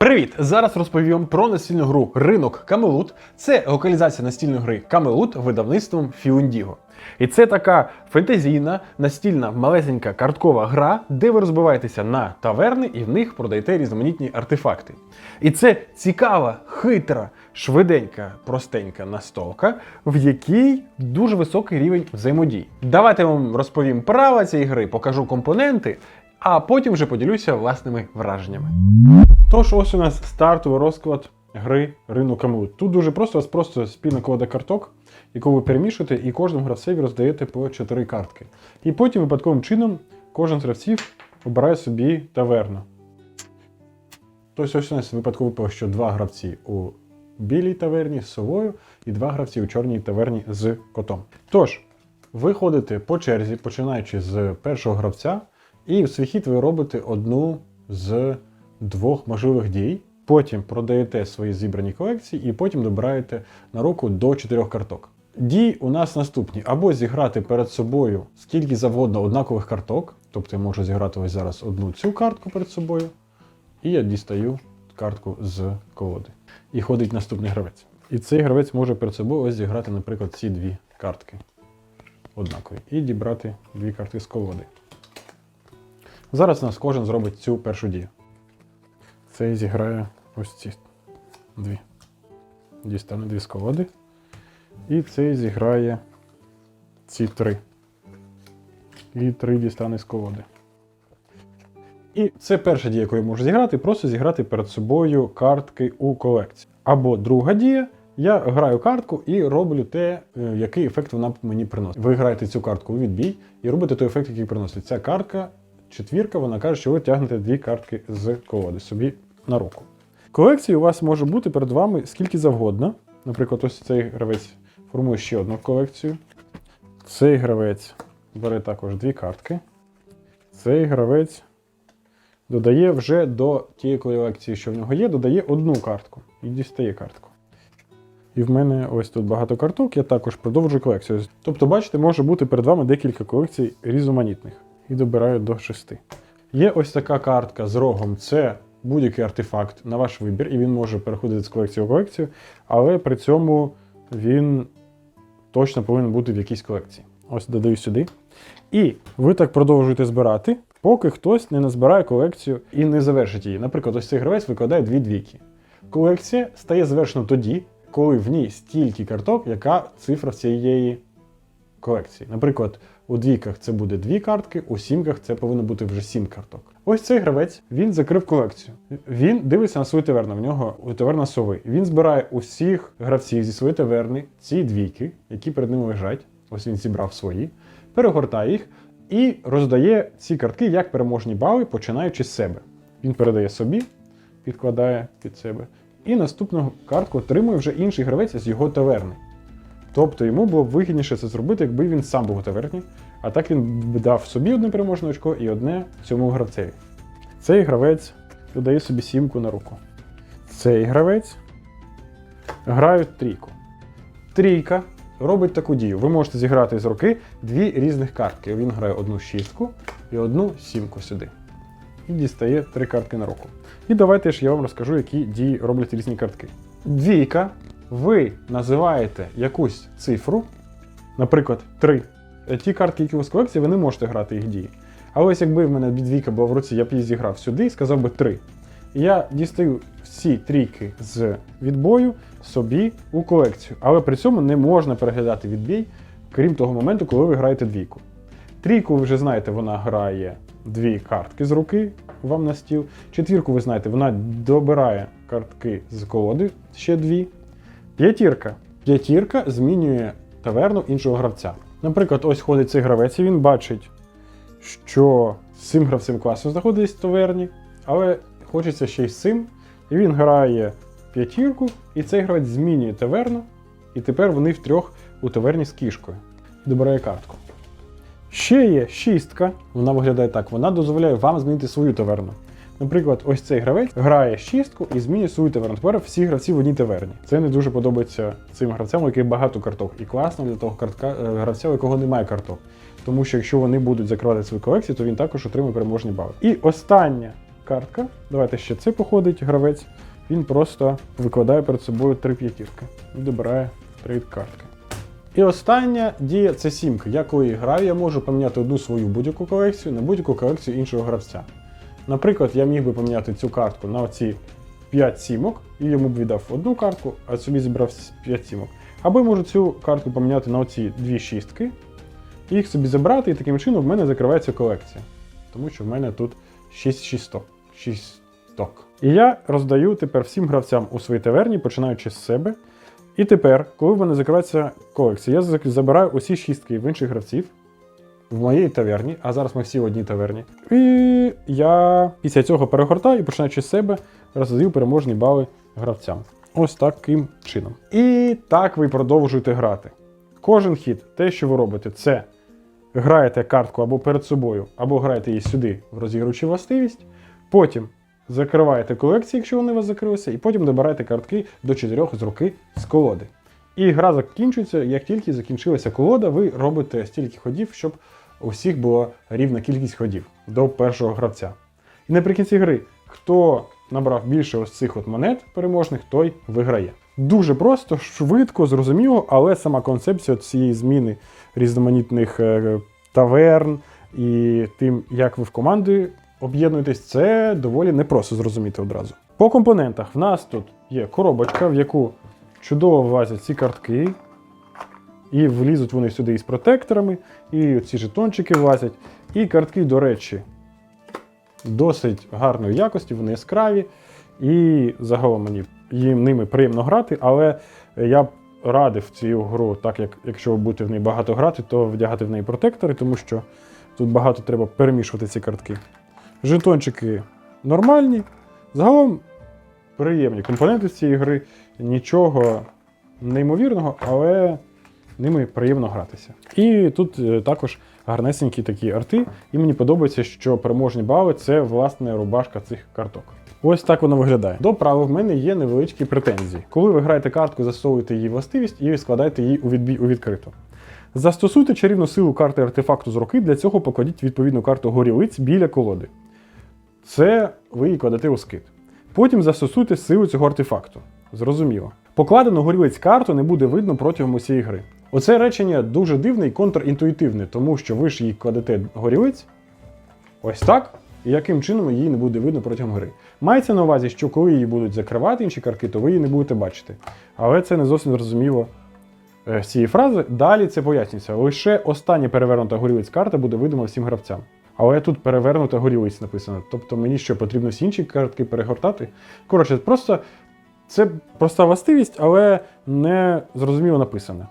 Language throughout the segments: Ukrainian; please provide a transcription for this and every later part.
Привіт! Зараз розповім про настільну гру Ринок Камелут. Це локалізація настільної гри Камелут видавництвом Фіундіго. І це така фентезійна, настільна малесенька карткова гра, де ви розбиваєтеся на таверни і в них продаєте різноманітні артефакти. І це цікава, хитра, швиденька, простенька настолка, в якій дуже високий рівень взаємодії. Давайте вам розповім правила цієї гри, покажу компоненти, а потім вже поділюся власними враженнями. Тож, ось у нас стартовий розклад гри ринок Камелут. Тут дуже просто, у вас просто спільна колода карток, яку ви перемішуєте, і кожному гравцеві роздаєте по 4 картки. І потім випадковим чином кожен з гравців обирає собі таверну. Тобто ось у нас випадково випало, що два гравці у білій таверні з совою і два гравці у чорній таверні з котом. Тож, ви ходите по черзі, починаючи з першого гравця, і в свій хід ви робите одну з двох можливих дій. Потім продаєте свої зібрані колекції і потім добираєте на руку до чотирьох карток. Дії у нас наступні: або зіграти перед собою скільки завгодно однакових карток, тобто я можу зіграти ось зараз одну цю картку перед собою, і я дістаю картку з колоди. І ходить наступний гравець. І цей гравець може перед собою ось зіграти, наприклад, ці дві картки однакові. І дібрати дві картки з колоди. Зараз у нас кожен зробить цю першу дію. Цей зіграє ось ці дві. Дістане дві з колоди. І цей зіграє ці три. І три дістане з колоди. І це перша дія, яку я можу зіграти, просто зіграти перед собою картки у колекції. Або друга дія. Я граю картку і роблю те, е, який ефект вона мені приносить. Ви граєте цю картку у відбій і робите той ефект, який приносить. Ця картка, четвірка, вона каже, що ви тягнете дві картки з колоди собі на руку. Колекції у вас може бути перед вами скільки завгодно. Наприклад, ось цей гравець формує ще одну колекцію. Цей гравець бере також дві картки. Цей гравець додає вже до тієї колекції, що в нього є, додає одну картку і дістає картку. І в мене ось тут багато карток, я також продовжую колекцію. Тобто, бачите, може бути перед вами декілька колекцій різноманітних. І добираю до шести. Є ось така картка з рогом. Це будь-який артефакт на ваш вибір, і він може переходити з колекції в колекцію, але при цьому він точно повинен бути в якійсь колекції. Ось додаю сюди. І ви так продовжуєте збирати, поки хтось не назбирає колекцію і не завершить її. Наприклад, ось цей гравець викладає дві двійки. Колекція стає завершена тоді, коли в ній стільки карток, яка цифра цієї колекції. Наприклад, у двійках це буде дві картки, у сімках це повинно бути вже сім карток. Ось цей гравець він закрив колекцію. Він дивиться на свою таверну. В нього таверна сови. Він збирає усіх гравців зі своєї таверни ці двійки, які перед ними лежать. Ось він зібрав свої, перегортає їх і роздає ці картки як переможні бали, починаючи з себе. Він передає собі, підкладає під себе. І наступну картку отримує вже інший гравець з його таверни. Тобто йому було б вигідніше це зробити, якби він сам був у таверні, а так він дав собі одне переможне очко і одне цьому гравцеві. Цей гравець додає собі сімку на руку. Цей гравець грає трійку. Трійка робить таку дію. Ви можете зіграти з руки дві різних картки. Він грає одну шістку і одну сімку сюди. І дістає три картки на руку. І давайте ж я вам розкажу, які дії роблять різні картки. Двійка. Ви називаєте якусь цифру, наприклад, 3. Ті картки, які у вас в колекції, ви не можете грати їх дії. Але ось якби в мене двійка була в руці, я б її зіграв сюди і сказав би 3. І я дістаю всі трійки з відбою собі у колекцію. Але при цьому не можна переглядати відбій, крім того моменту, коли ви граєте двійку. Трійку, ви вже знаєте, вона грає дві картки з руки вам на стіл. Четвірку, ви знаєте, вона добирає картки з колоди, ще дві. П'ятірка. П'ятірка змінює таверну іншого гравця. Наприклад, ось ходить цей гравець, і він бачить, що з цим гравцем класно знаходиться в таверні, але хочеться ще й з цим. І він грає п'ятірку, і цей гравець змінює таверну, і тепер вони втрьох у таверні з кішкою. Добирає картку. Ще є шістка, вона виглядає так, вона дозволяє вам змінити свою таверну. Наприклад, ось цей гравець грає шістку і змінює свою таверну. Тепер всі гравці в одній таверні. Це не дуже подобається цим гравцям, у яких багато карток. І класно для того картка, е, гравця, у якого немає карток. Тому що якщо вони будуть закривати свою колекцію, то він також отримує переможні бали. І остання картка. Давайте ще це походить гравець. Він просто викладає перед собою три п'ятірки і добирає три картки. І остання дія це сімка. Я коли граю, я можу поміняти одну свою будь-яку колекцію на будь-яку колекцію іншого гравця. Наприклад, я міг би поміняти цю картку на оці 5 сімок, і йому б віддав одну картку, а собі зібрав 5 сімок. Або я можу цю картку поміняти на оці дві шістки, і їх собі забрати, і таким чином в мене закривається колекція. Тому що в мене тут 6 шісток. 6 сток. І я роздаю тепер всім гравцям у своїй таверні, починаючи з себе. І тепер, коли в мене закривається колекція, я забираю усі шістки в інших гравців в моїй таверні, а зараз ми всі в одній таверні. І я після цього перегортаю і починаючи з себе роздаю переможні бали гравцям. Ось таким чином. І так ви продовжуєте грати. Кожен хід, те, що ви робите, це граєте картку або перед собою, або граєте її сюди в розігрувачі властивість. Потім закриваєте колекції, якщо вони у вас закрилися, і потім добираєте картки до 4 з руки з колоди. І гра закінчується, як тільки закінчилася колода, ви робите стільки ходів, щоб у всіх була рівна кількість ходів до першого гравця. І наприкінці гри, хто набрав більше ось цих от монет переможних, той виграє. Дуже просто, швидко, зрозуміло, але сама концепція цієї зміни різноманітних е, таверн і тим, як ви в команди об'єднуєтесь, це доволі непросто зрозуміти одразу. По компонентах в нас тут є коробочка, в яку чудово влазять ці картки, і влізуть вони сюди із протекторами, і ці жетончики влазять. І картки, до речі, досить гарної якості, вони яскраві. І загалом мені їм ними приємно грати, але я б радив цю гру, так як якщо ви будете в неї багато грати, то вдягати в неї протектори, тому що тут багато треба перемішувати ці картки. Жетончики нормальні. Загалом приємні компоненти цієї гри. Нічого неймовірного, але ними приємно гратися. І тут е, також гарнесенькі такі арти, і мені подобається, що переможні бали це власне рубашка цих карток. Ось так воно виглядає. До правил в мене є невеличкі претензії. Коли ви граєте картку, засовуєте її властивість і складаєте її у відбій у відкриту. Застосуйте чарівну силу карти артефакту з руки, для цього покладіть відповідну карту горілиць біля колоди. Це ви її кладете у скид. Потім застосуйте силу цього артефакту. Зрозуміло. Покладену горілиць карту не буде видно протягом усієї гри. Оце речення дуже дивне і контрінтуїтивне, тому що ви ж її кладете горілиць ось так, і яким чином її не буде видно протягом гри. Мається на увазі, що коли її будуть закривати інші картки, то ви її не будете бачити. Але це не зовсім зрозуміло е, з цієї фрази. Далі це пояснюється. Лише остання перевернута горілиць карта буде видима всім гравцям. Але тут перевернута горілиць написано. Тобто мені що потрібно всі інші картки перегортати. Коротше, просто це проста властивість, але не зрозуміло написана.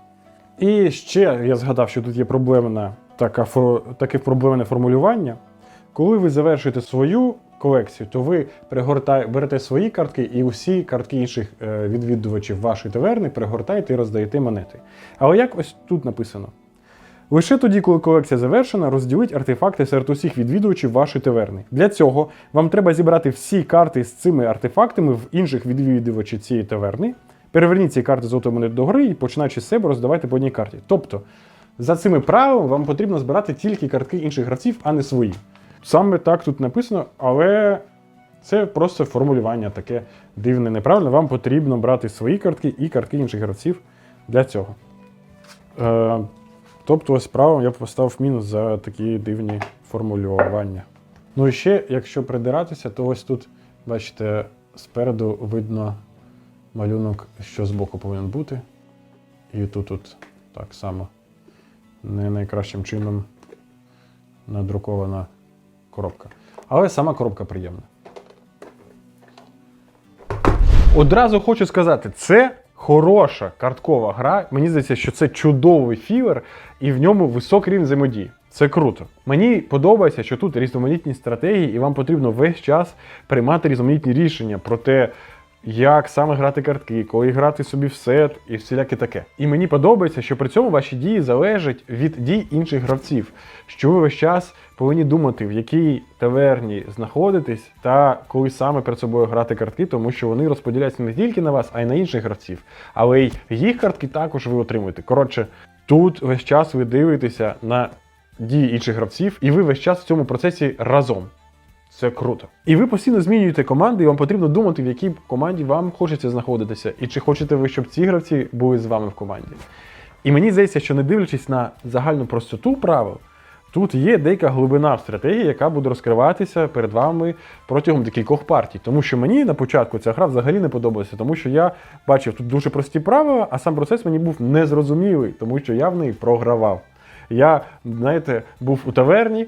І ще я згадав, що тут є проблемна така, таке проблемне формулювання. Коли ви завершуєте свою колекцію, то ви перегортай, берете свої картки і усі картки інших е, відвідувачів вашої таверни перегортаєте і роздаєте монети. Але як ось тут написано: лише тоді, коли колекція завершена, розділіть артефакти серед усіх відвідувачів вашої таверни. Для цього вам треба зібрати всі карти з цими артефактами в інших відвідувачів цієї таверни. Переверніть ці карти золотої монети до гри і починаючи з себе роздавайте по одній карті. Тобто, за цими правилами вам потрібно збирати тільки картки інших гравців, а не свої. Саме так тут написано, але це просто формулювання таке дивне, неправильне. Вам потрібно брати свої картки і картки інших гравців для цього. Е, тобто, ось правилом я поставив мінус за такі дивні формулювання. Ну і ще, якщо придиратися, то ось тут, бачите, спереду видно малюнок, що збоку повинен бути. І тут, тут так само не найкращим чином надрукована коробка. Але сама коробка приємна. Одразу хочу сказати, це хороша карткова гра. Мені здається, що це чудовий філер, і в ньому високий рівень взаємодії. Це круто. Мені подобається, що тут різноманітні стратегії, і вам потрібно весь час приймати різноманітні рішення про те, як саме грати картки, коли грати собі в сет і всіляке таке. І мені подобається, що при цьому ваші дії залежать від дій інших гравців, що ви весь час повинні думати, в якій таверні знаходитесь, та коли саме перед собою грати картки, тому що вони розподіляються не тільки на вас, а й на інших гравців. Але й їх картки також ви отримуєте. Коротше, тут весь час ви дивитеся на дії інших гравців, і ви весь час в цьому процесі разом. Це круто. І ви постійно змінюєте команди, і вам потрібно думати, в якій команді вам хочеться знаходитися, і чи хочете ви, щоб ці гравці були з вами в команді. І мені здається, що не дивлячись на загальну простоту правил, тут є деяка глибина в стратегії, яка буде розкриватися перед вами протягом декількох партій. Тому що мені на початку ця гра взагалі не подобалася, тому що я бачив тут дуже прості правила, а сам процес мені був незрозумілий, тому що я в неї програвав. Я, знаєте, був у таверні,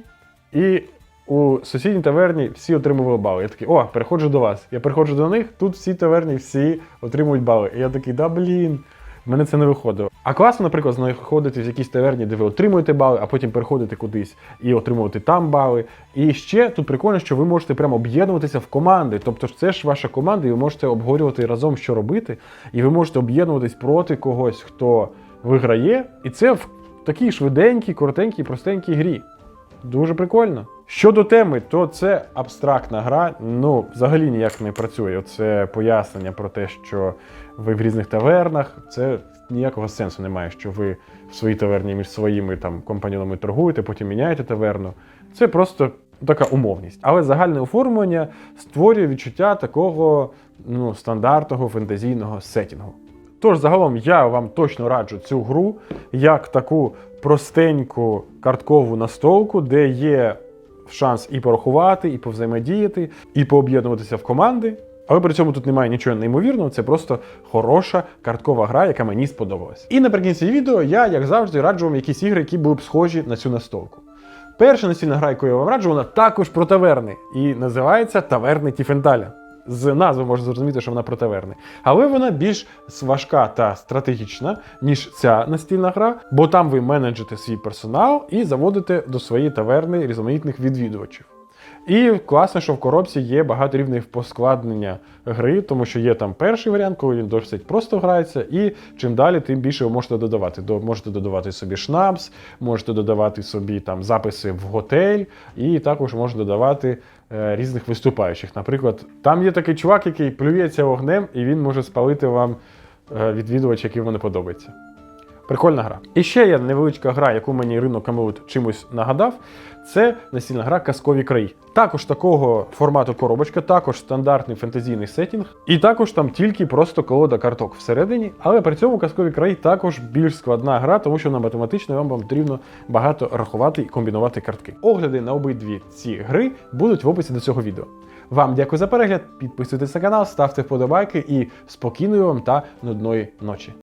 і у сусідній таверні всі отримували бали. Я такий, о, переходжу до вас. Я переходжу до них, тут всі таверні всі отримують бали. І я такий, да блін. В мене це не виходило. А класно, наприклад, знаходити в якійсь таверні, де ви отримуєте бали, а потім переходити кудись і отримувати там бали. І ще тут прикольно, що ви можете прямо об'єднуватися в команди. Тобто це ж ваша команда, і ви можете обговорювати разом, що робити, і ви можете об'єднуватись проти когось, хто виграє. І це в такій швиденькій, коротенькій, простенькій грі. Дуже прикольно. Щодо теми, то це абстрактна гра, ну взагалі ніяк не працює. Це пояснення про те, що ви в різних тавернах. Це ніякого сенсу немає, що ви в своїй таверні між своїми там компаньонами торгуєте, потім міняєте таверну. Це просто така умовність. Але загальне оформлення створює відчуття такого ну, стандартного фентезійного сетінгу. Тож, загалом, я вам точно раджу цю гру як таку простеньку карткову настолку, де є шанс і порахувати, і повзаємодіяти, і пооб'єднуватися в команди. Але при цьому тут немає нічого неймовірного, це просто хороша карткова гра, яка мені сподобалась. І наприкінці відео я, як завжди, раджу вам якісь ігри, які були б схожі на цю настолку. Перша настільна гра, яку я вам раджу, вона також про таверни. І називається Таверни Тіфенталя. З назви можна зрозуміти, що вона про таверни. Але вона більш важка та стратегічна, ніж ця настільна гра, бо там ви менеджите свій персонал і заводите до своєї таверни різноманітних відвідувачів. І класно, що в коробці є багато рівнів поскладнення гри, тому що є там перший варіант, коли він досить просто грається, і чим далі, тим більше ви можете додавати. До- Можете додавати собі шнапс, можете додавати собі там записи в готель, і також можете додавати е, різних виступаючих. Наприклад, там є такий чувак, який плюється вогнем, і він може спалити вам е, відвідувач, який вам не подобається. Прикольна гра. І ще є невеличка гра, яку мені ринок Камелот чимось нагадав. Це настільна гра Казкові краї. Також такого формату коробочка, також стандартний фентезійний сетінг, і також там тільки просто колода карток всередині. Але при цьому казкові краї також більш складна гра, тому що на математично вам потрібно багато рахувати і комбінувати картки. Огляди на обидві ці гри будуть в описі до цього відео. Вам дякую за перегляд, підписуйтесь на канал, ставте вподобайки і спокійної вам та нудної ночі.